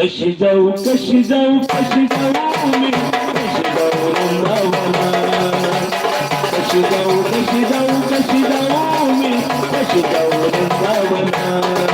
कशी जाऊ कशी जाऊ कशी जाऊ मी कशी जाऊ वृंदावना कशी जाऊ कशी जाऊ कशी जाऊ मी कशी जाऊ वृंदावना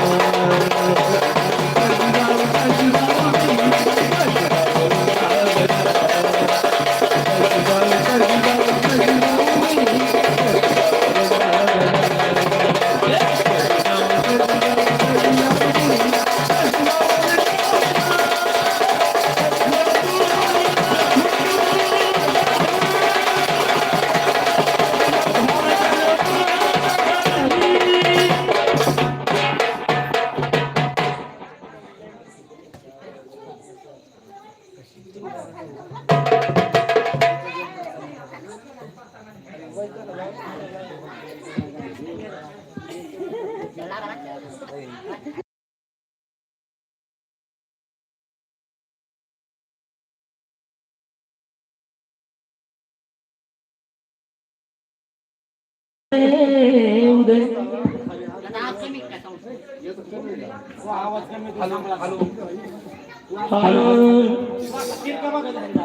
उदय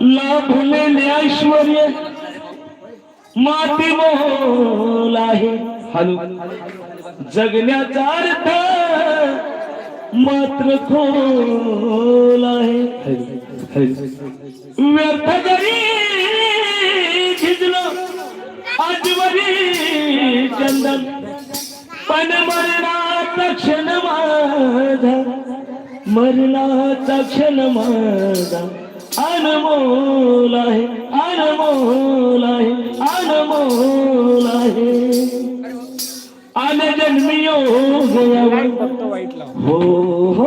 लाभलेले ऐश्वर माती मोल आहे हॅलो जगण्याचा अर्थ मात्र खोल आहे व्यर्थ जरी मन मरणाचा क्षण माझा मरणाचा क्षण माझा. अनमोल आहे अनमोल आहे अनमोल आहे. आन जन्मी हो हो.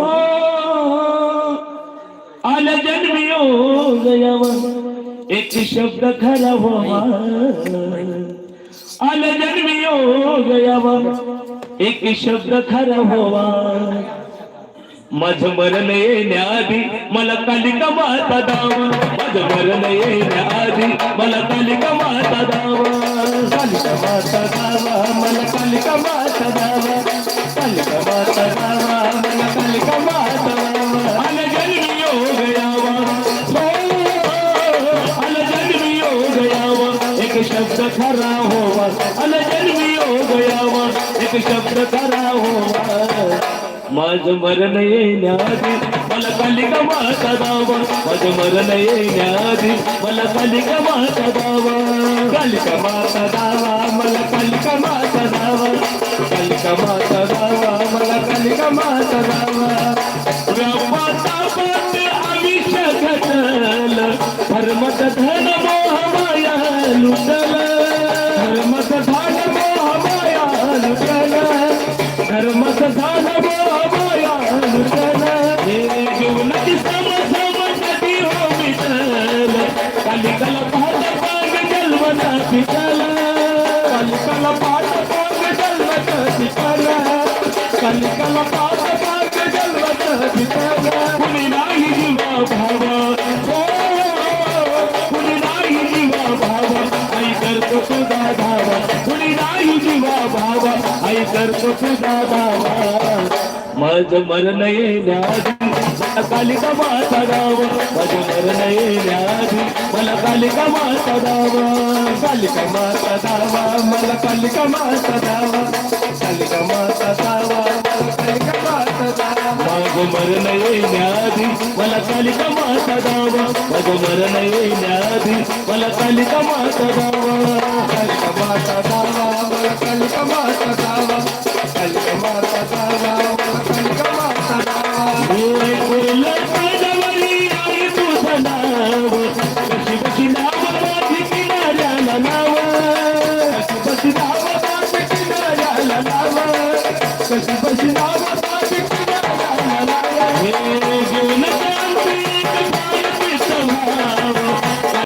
आन जन्मी योग यावा. एक शब्द खरा व्हावा. आन हो योग एक शब्द खरा होवा. माझं मरण येण्याआधी मला कालिका माता दावा. माझं मरण येण्याआधी मला कालिका माता दावा. कालिका माता दावा मला कालिका माता दावा. कालिका माता दावा मला कालिका माता दावा. आला जन्मी योग यावा हो, आला हो, हो, हो. जन्मी योग यावा एक शब्द खरा एक शब्द खरा माझ मरण येण्याआधी मला कालिका माता दावा माझ मरण येण्याआधी मला कालिका माता दावा कालिका माता दावा मला कालिका माता दावा कालिका माता दावा मला कालिका माता दावा व्यापाचा पात आयुष्य धर्मत धन मोह माया लुटल. धर्मत धन मोह माया भावा करतो तुझा धावा माझं मरण येण्या मला कालिका माता दावा माझं मरण येण्या मला कालिका माता दावा कालिका माता दावा मला कालिका माता दावा कालिका माता दावा कालिका माता दावा माझं मरण येण्याआधी मला कालिका माता दावा माझं मरण येण्याआधी मला मला कालिका माता दावा